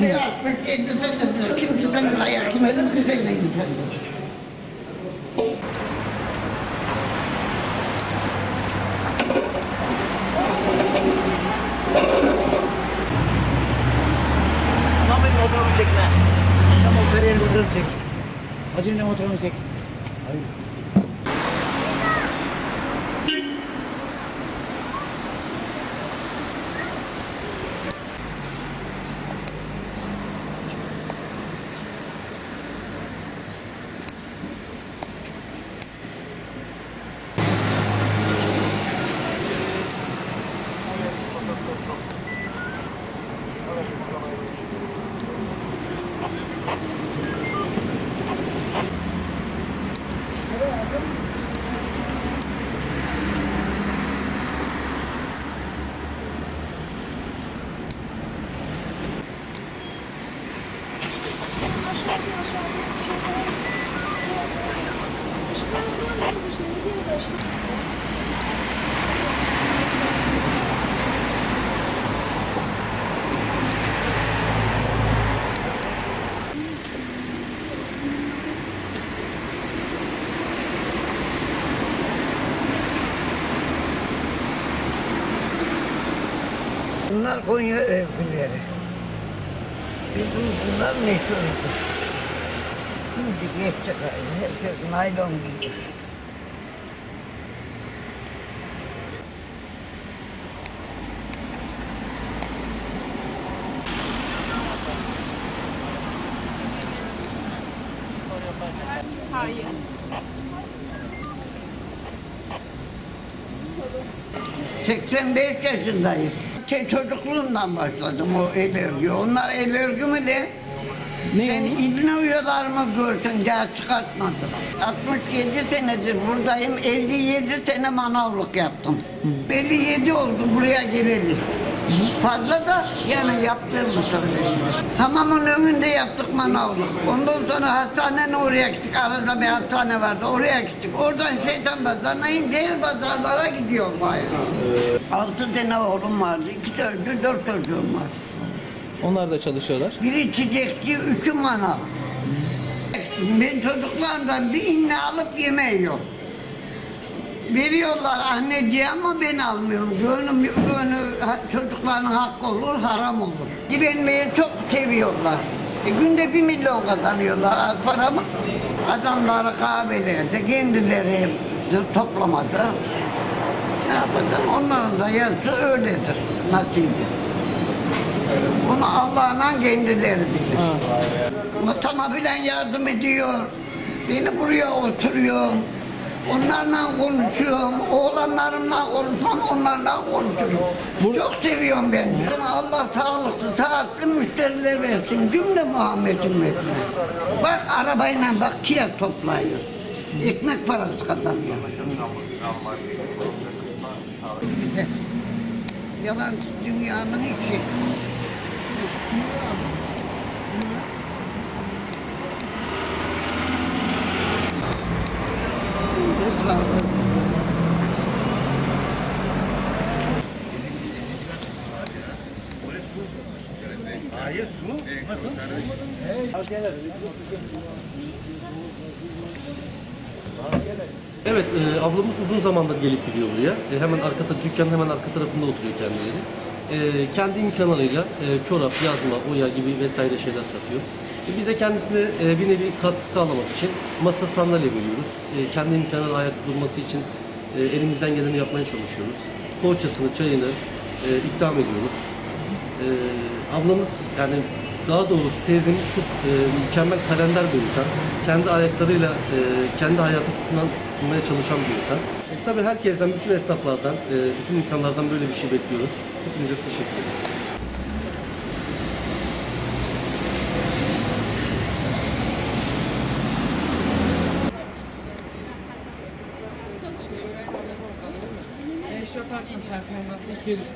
Ve 67 senedir kimseden dayak yemedim, güzel insandır. Tamam benim motorumu çekme. Tamam Sarıyer motorumu çek. Acınca motorumu çek. Hayır. Bunlar Konya örgüleri. Bizim bunlar meşhurdur. Şimdi gayrı. Herkes naylon giyiyor. Hayır. Hayır. 85 yaşındayım. Te çocukluğumdan başladım o el örgü. Onlar el örgü mü de? Ne Ben o? İbni Uyalarımı gördüm, daha çıkartmadım. 67 senedir buradayım, 57 sene manavlık yaptım. 57 oldu buraya geleli. Fazla da yani yaptığımı söyleyeyim. Hamamın önünde yaptık manavlık. Ondan sonra hastanenin oraya gittik. Arada bir hastane vardı, oraya gittik. Oradan şeytan pazarına diğer pazarlara gidiyorum bayağı. Altı tane oğlum vardı, iki çocuğu, dört çocuğum var. Onlar da çalışıyorlar. Biri çiçekçi, üçü manav. Ben çocuklardan bir inne alıp yemeği yok. Veriyorlar anne diye ama ben almıyorum. Gönlüm, gönlü çocukların hakkı olur, haram olur. Direnmeyi çok seviyorlar. E, günde bir milyon kazanıyorlar az para mı? Adamları kahvelerde kendileri toplamadı. Ne yapacağım? Onların da yazısı öyledir. Nasibi. Bunu Allah'la kendileri bilir. Ha. Matama bilen yardım ediyor. Beni buraya oturuyorum. Onlarla konuşuyorum. Oğlanlarımla konuşmam, onlarla konuşuyorum. Bur- Çok seviyorum ben. Allah sağlıklı, sağlıklı müşteriler versin. Cümle Muhammed'in versin. Bak arabayla bak Kia toplayıyor. Ekmek parası kazanıyor. Yalan dünyanın işi. Evet, e, ablamız uzun zamandır gelip gidiyor buraya. E, hemen arka dükkanın hemen arka tarafında oturuyor kendileri. E, kendi imkanlarıyla e, çorap, yazma, oya gibi vesaire şeyler satıyor. E, bize kendisine e, bir nevi katkı sağlamak için masa sandalye veriyoruz. Kendi imkanları ayakta durması için elimizden geleni yapmaya çalışıyoruz. Poğaçasını, çayını e, ikram ediyoruz. Ablamız yani daha doğrusu teyzemiz çok mükemmel kalender bir insan. Kendi ayaklarıyla kendi hayatı tutunan, tutunmaya çalışan bir insan. Tabii herkesten, bütün esnaflardan, e, bütün insanlardan böyle bir şey bekliyoruz. Hepinize teşekkür ederiz. Eş yaparken performansı ikiye düştü.